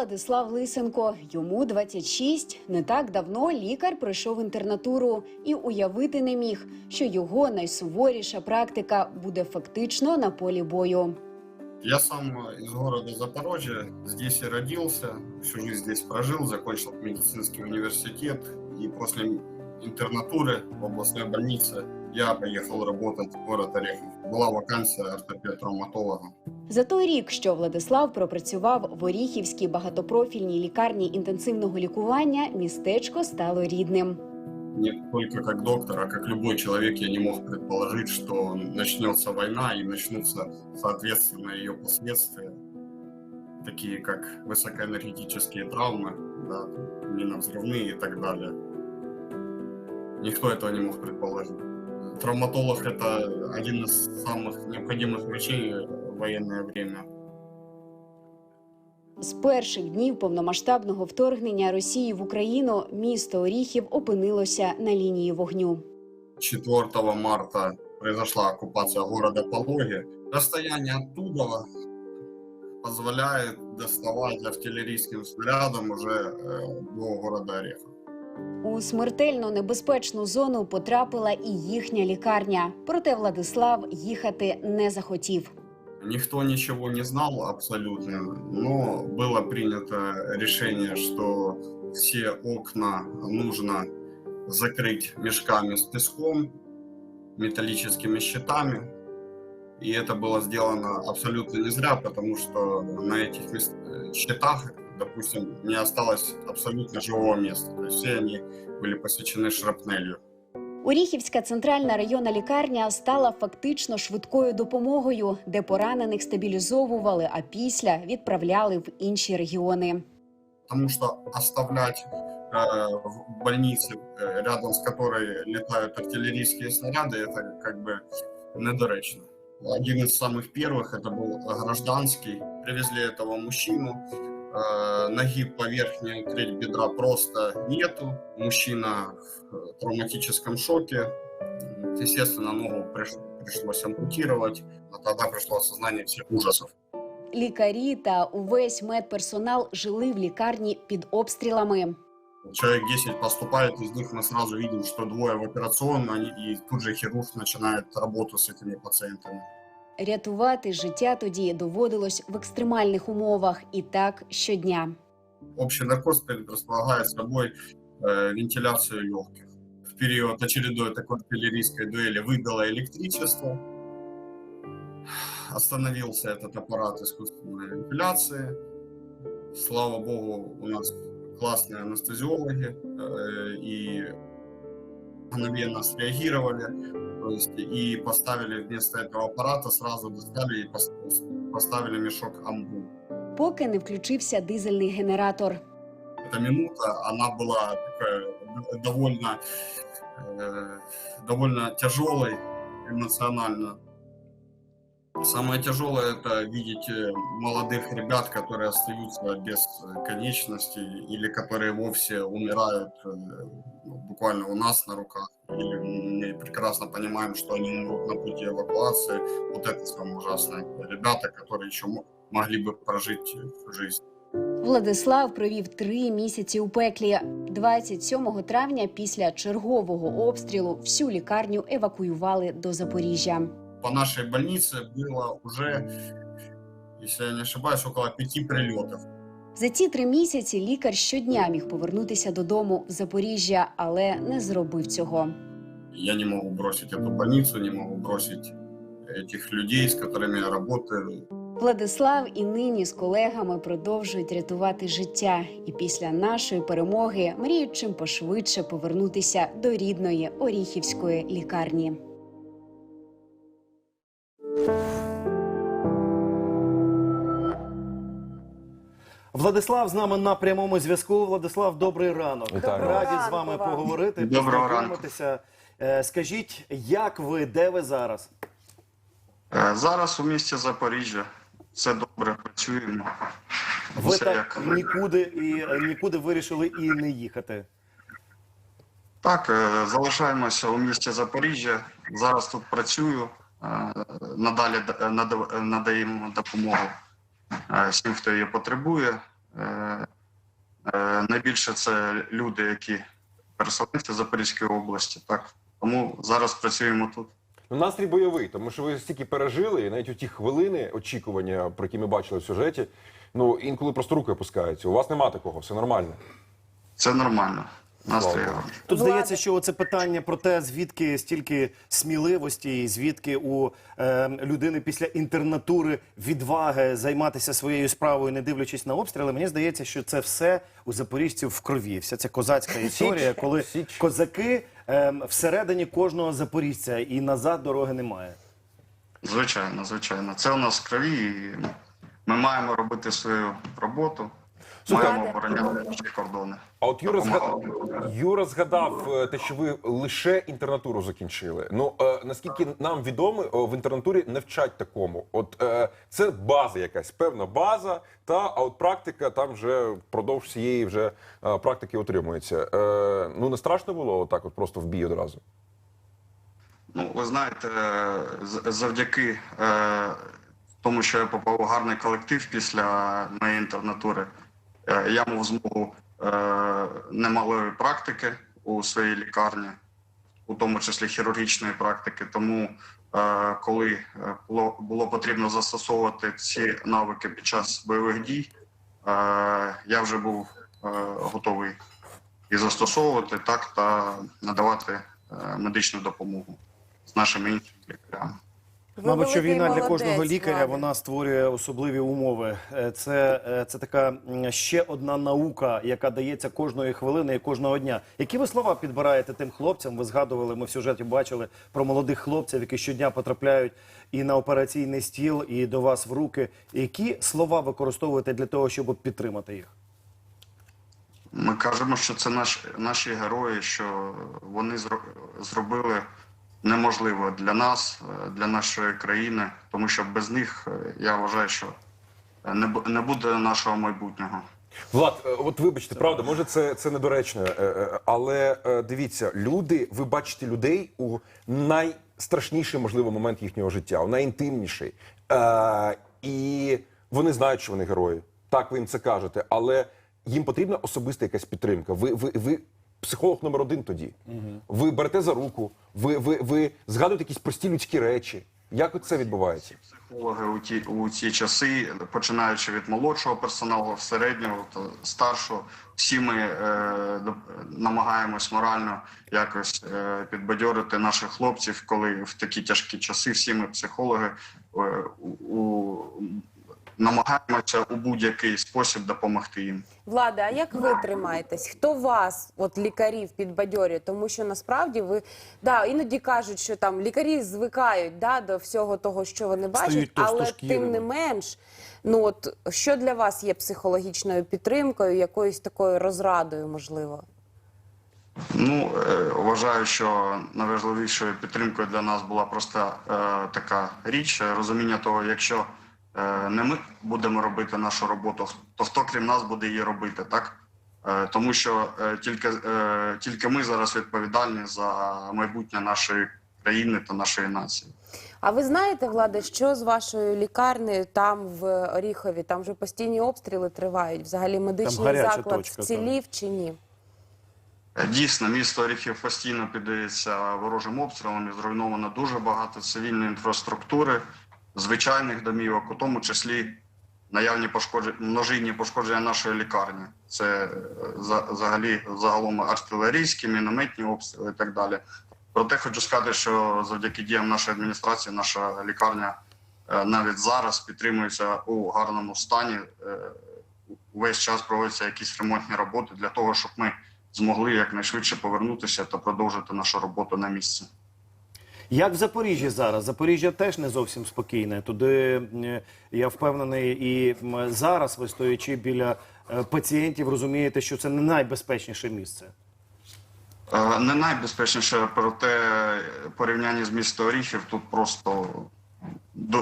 Владислав Лисенко. Йому 26. Не так давно лікар пройшов інтернатуру і уявити не міг, що його найсуворіша практика буде фактично на полі бою. Я сам из города Запорожья, здесь и родился, всю жизнь здесь прожил, закончил медицинский университет. И после интернатуры в областной больнице я поехал работать в город Орехов. Была вакансия ортопед-травматолога. За той рік, що Владислав пропрацював в Оріхівській багатопрофільній лікарні інтенсивного лікування, містечко стало рідним. Не только как доктор, а как любой человек я не мог предположить, что начнется война и начнутся, соответственно, ее последствия, такие как высокоэнергетические травмы, да, миновзрывные и так далее. Никто этого не мог предположить. Травматолог – это один из самых необходимых врачей в военное время. З перших днів повномасштабного вторгнення Росії в Україну місто Оріхів опинилося на лінії вогню. 4 марта произошла оккупация города Пологи. Расстояние оттуда позволяет доставать артиллерийским снарядом уже э, до города Орехов. У смертельно небезпечну зону потрапила і їхня лікарня. Проте Владислав їхати не захотів. Никто ничего не знал абсолютно, но было принято решение, что все окна нужно закрыть мешками с песком, металлическими щитами. И это было сделано абсолютно не зря, потому что на этих мес- э, щитах, допустим, не осталось абсолютно живого места. То есть все они были посечены шрапнелью. Оріхівська центральна районна лікарня стала фактично швидкою допомогою, де поранених стабілізовували, а після відправляли в інші регіони. потому что оставлять э, в больнице, э, рядом с которой летают артиллерийские снаряды, это как бы недоречно. Один из самых первых это был гражданский. Привезли этого мужчину. Э, ноги по верхней треть бедра просто нету. Мужчина в э, травматическом шоке. Естественно, ногу приш- пришлось ампутировать. А тогда пришло осознание всех ужасов. Лікарі та увесь медперсонал жили в лікарні під обстрілами. Человек 10 поступает, из них мы сразу видим, что двое в операционную, они- и тут же хирург начинает работу с этими пациентами. Рятувати життя тоді доводилось в екстремальних умовах, і так щодня. Общий наркоз предполагает собой э, вентиляцию легких. В период очередной такой артиллерийской дуэли выдало электричество. Остановился этот аппарат искусственной вентиляции. Слава богу, у нас классные анестезиологи э, и мгновенно среагировали. То есть и поставили вместо этого аппарата, сразу достали и пос- поставили мешок амбу. Поки не включився дизельний генератор. эта минута, она была такая д- довольно, э, довольно тяжелой эмоционально. Самое тяжелое это видеть э, молодых ребят, которые остаются без э, конечностей или которые вовсе умирают э, ну, буквально у нас на руках. Или мы прекрасно понимаем, что они умрут на пути эвакуации. Вот это самое ужасное. Ребята, которые еще мо- могли бы прожить э, жизнь. Владислав провів три місяці у пеклі. 27 травня після чергового обстрілу всю лікарню евакуювали до Запоріжжя. по нашей больнице было уже, если я не ошибаюсь, около пяти прилетов. За ці три місяці лікар щодня міг повернутися додому в Запоріжжя, але не зробив цього. Я не могу бросить эту больницу, не могу бросить этих людей, с которыми я работаю. Владислав і нині з колегами продовжують рятувати життя, і після нашої перемоги мріють чим пошвидше повернутися до рідної Оріхівської лікарні. Владислав з нами на прямому зв'язку. Владислав, добрий ранок. Вітаю. Раді Доброго з вами вам. поговорити. Доброго познайомитися. Е, Скажіть, як ви, де ви зараз? Е, Зараз у місті Запоріжжя все добре працюємо. Ви Все так як- нікуди і е, нікуди вирішили і не їхати. Так, е, залишаємося у місті Запоріжжя. Зараз тут працюю. Е, Надалі нада- надаємо допомогу е, всім, хто її потребує. Е, е, Найбільше це люди, які переселенці Запорізької області. Так тому зараз працюємо тут. Ну, настрій бойовий, тому що ви стільки пережили, і навіть у ті хвилини очікування, про які ми бачили в сюжеті, ну інколи просто руки опускаються. У вас нема такого, все нормально. Це нормально. Настрій. Тут здається, що це питання про те, звідки стільки сміливості, і звідки у е, людини після інтернатури відваги займатися своєю справою, не дивлячись на обстріли. Мені здається, що це все у запоріжців в крові. Вся ця козацька історія, коли козаки е, всередині кожного запоріжця і назад дороги немає. Звичайно, звичайно. Це у нас в крові, і ми маємо робити свою роботу, маємо обороняти наші кордони. А от Юра, зга... Юра згадав е, те, що ви лише інтернатуру закінчили. Ну е, наскільки нам відомо, е, в інтернатурі не вчать такому. От е, це база якась, певна база, та а от практика там вже впродовж всієї вже е, практики отримується. Е, ну не страшно було отак, от просто в бій одразу. Ну, ви знаєте, завдяки е, тому, що я попав у гарний колектив після моєї інтернатури, е, я мав змогу е, немалої практики у своїй лікарні, у тому числі хірургічної практики. Тому, е, коли е, було, потрібно застосовувати ці навики під час бойових дій, е, я вже був е, готовий і застосовувати так та надавати е, медичну допомогу з нашими іншими лікарями. Ви Мабуть, що війна для кожного лікаря вона створює особливі умови. Е, Це, е, це така ще одна наука, яка дається кожної хвилини і кожного дня. Які ви слова підбираєте тим хлопцям? Ви згадували, ми в сюжеті бачили про молодих хлопців, які щодня потрапляють і на операційний стіл, і до вас в руки. Які слова використовуєте для того, щоб підтримати їх? Ми кажемо, що це наш, наші герої, що вони зробили неможливе для нас, е, для нашої країни, тому що без них е, я вважаю, що не, буде нашого майбутнього. Влад, е, от вибачте, правда, може це, це недоречно, але дивіться, люди, ви бачите людей у найстрашніший, можливо, момент їхнього життя, у найінтимніший. І вони знають, що вони герої. Так, ви їм це кажете, але їм потрібна особиста якась підтримка. Ви, ви, ви психолог номер один тоді. Ви берете за руку, ви, ви, ви згадуєте якісь прості людські речі. Як от це відбувається? Психологи у ті у ці часи, починаючи від молодшого персоналу, середнього та старшого, всі ми е, намагаємось морально якось е, підбадьорити наших хлопців, коли в такі тяжкі часи всі ми психологи е, у, намагаємося у будь-який спосіб допомогти їм. Влада, а як ви тримаєтесь? Хто вас, от лікарів, підбадьорює? Тому що насправді ви да іноді кажуть, що там лікарі звикають да, до всього того, що вони бачать, Стають але тим не менш, ну от що для вас є психологічною підтримкою, якоюсь такою розрадою, можливо? Ну, е, вважаю, що найважливішою підтримкою для нас була просто е, така річ, розуміння того, якщо не ми будемо робити нашу роботу, то хто крім нас буде її робити, так? Е, тому що е, тільки, е, тільки ми зараз відповідальні за майбутнє нашої країни та нашої нації. А ви знаєте, Влада, що з вашою лікарнею там в Оріхові? Там вже постійні обстріли тривають. Взагалі медичний заклад точка, вцілів чи ні? Е, Дійсно, місто Оріхів постійно піддається ворожим обстрілам і зруйновано дуже багато цивільної інфраструктури, звичайних домівок, у тому числі наявні пошкодження, множинні пошкодження нашої лікарні. Це е, за- взагалі загалом артилерійські, мінометні обстріли і так далі. Проте хочу сказати, що завдяки діям нашої адміністрації наша лікарня е, навіть зараз підтримується у гарному стані. Е, Увесь час проводяться якісь ремонтні роботи для того, щоб ми змогли якнайшвидше повернутися та продовжити нашу роботу на місці. Як в Запоріжжі зараз? Запоріжжя теж не зовсім спокійне. Туди е, я впевнений, і зараз ви стоячи біля е, пацієнтів, розумієте, що це не найбезпечніше місце. Е, Не найбезпечніше, проте порівняння з містом Оріхів тут просто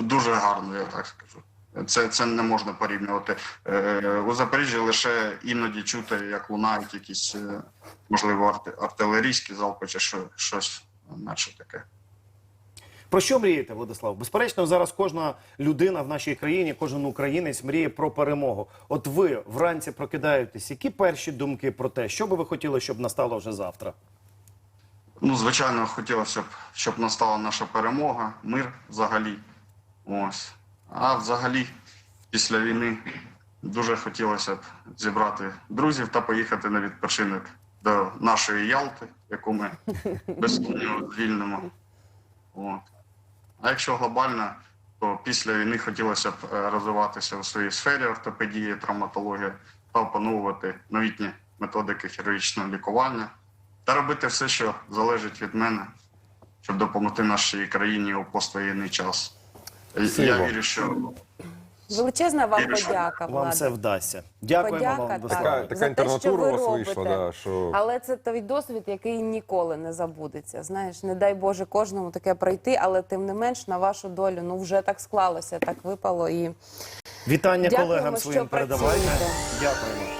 дуже гарно, я так скажу. Це, це не можна порівнювати. Е, у Запоріжжі лише іноді чути, як лунають якісь, е, можливо, арти- артилерійські залпи чи що, щось наче таке. Про що мрієте, Владислав? Безперечно, зараз кожна людина в нашій країні, кожен українець мріє про перемогу. От ви вранці прокидаєтесь. Які перші думки про те, що би ви хотіли, щоб настало вже завтра? Ну, звичайно, хотілося б, щоб настала наша перемога, мир взагалі. Ось. А взагалі, після війни дуже хотілося б зібрати друзів та поїхати на відпочинок до нашої Ялти, яку ми без сумніву звільнимо. От. А якщо глобально, то після війни хотілося б е, розвиватися у своїй сфері ортопедії, травматології та опановувати новітні методики хірургічного лікування та робити все, що залежить від мене, щоб допомогти нашій країні у поствоєнний час. Я вірю, що Величезна вам подяка, Вам все вдасться. Дякуємо Подяка, вам, так. Така, така інтернатура у вас вийшла, да, що Але це той досвід, який ніколи не забудеться. Знаєш, не дай Боже кожному таке пройти, але тим не менш на вашу долю ну вже так склалося, так випало і Вітання Дякуємо, колегам своїм передавайте. працюєте. Дякуємо.